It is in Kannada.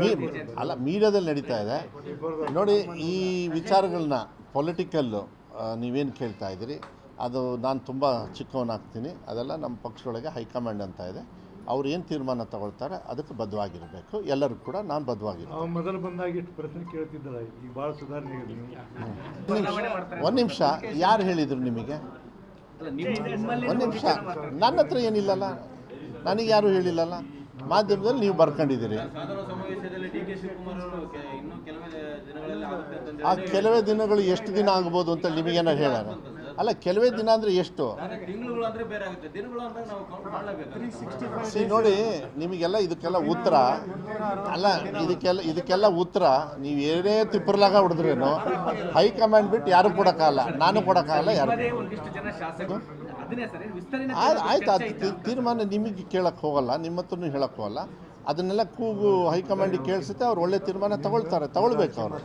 ಮೀ ಅಲ್ಲ ಮೀಡಿಯಾದಲ್ಲಿ ನಡೀತಾ ಇದೆ. ನೋಡಿ ಈ ವಿಚಾರಗಳನ್ನ ಪೊಲಿಟಿಕಲ್ಲು ನೀವೇನು ಕೇಳ್ತಾ ಇದ್ದೀರಿ ಅದು ನಾನು ತುಂಬ ಚಿಕ್ಕವನಾಗ್ತೀನಿ. ಅದೆಲ್ಲ ನಮ್ಮ ಪಕ್ಷದೊಳಗೆ ಹೈಕಮಾಂಡ್ ಅಂತ ಇದೆ. ಅವ್ರು ಏನು ತೀರ್ಮಾನ ತಗೊಳ್ತಾರೆ ಅದಕ್ಕೆ ಬದ್ಧವಾಗಿರಬೇಕು. ಎಲ್ಲರೂ ಕೂಡ ನಾನು ಬದ್ಧವಾಗಿರ್ತೀನಿ. ಅವ ಮೊದಲು ಬಂದಾಗ ಇಷ್ಟು ಪ್ರಶ್ನೆ ಕೇಳ್ತಿದ್ದಲ್ಲ ಈಗ ಭಾಳ ಸುಧಾರಣೆ ನೀವು. ಒಂದು ನಿಮಿಷ ಯಾರು ಹೇಳಿದರು ನಿಮಗೆ? ಒಂದು ನಿಮಿಷ. ನನ್ನ ಹತ್ರ ಏನಿಲ್ಲಲ್ಲ. ನನಗೆ ಯಾರೂ ಹೇಳಿಲ್ಲಲ್ಲ? ಮಾಧ್ಯಮದಲ್ಲಿ ನೀವು ಬರ್ಕೊಂಡಿದ್ದೀರಿ. ಆ ಕೆಲವೇ ದಿನಗಳು ಎಷ್ಟು ದಿನ ಆಗ್ಬೋದು ಅಂತ ನಿಮಗೇನಾರು ಹೇಳೋಣ ಅಲ್ಲ ಕೆಲವೇ ದಿನ ಅಂದ್ರೆ ಎಷ್ಟು? ಆದ್ರೆ ಅಂದ್ರೆ ಬೇರೆ ಆಗುತ್ತೆ. ದಿನಗಳು ಅಂದ್ರೆ ನಾವು ಕೌಂಟ್ ಮಾಡಲೇಬೇಕು. ಸಿ ನೋಡಿ ನಿಮಗೆಲ್ಲ ಇದಕ್ಕೆಲ್ಲ ಉತ್ತರ. ಅಲ್ಲ ಇದಕ್ಕೆಲ್ಲ ಇದಕ್ಕೆಲ್ಲ ಉತ್ತರ. ನೀವು ಏನೇ ತಿಪ್ಪರ್ಲಾಗ ಹೊಡೆದ್ರೇನು ಹೈಕಮಾಂಡ್ ಬಿಟ್ಟು ಯಾರು ಕೊಡೋಕ್ಕಾಗಲ್ಲ ನಾನು ಕೊಡೋಕ್ಕಾಗಲ್ಲ ಯಾರು? ನಿಮ್ಮದೇ ಒಂದಿಷ್ಟು ಜನ ಶಾಸಕರು. ಅದನ್ನೇ ಸರ್ ವಿಸ್ತರಣೆ ಆಯ್ತು ಆಯ್ತು. ಅದು ತೀರ್ಮಾನ ನಿಮಗೆ ಕೇಳಕ್ಕೆ ಹೋಗಲ್ಲ ನಿಮ್ಮ ಹತ್ರನೂ ಹೇಳಕ್ಕೆ ಹೋಗಲ್ಲ. ಅದನ್ನೆಲ್ಲ ಕೂಗು ಹೈಕಮಾಂಡಿಗೆ ಕೇಳಿಸುತ್ತೆ ಅವ್ರು ಒಳ್ಳೆ ತೀರ್ಮಾನ ತಗೊಳ್ತಾರೆ ತಗೊಳ್ಬೇಕು ಅವರು.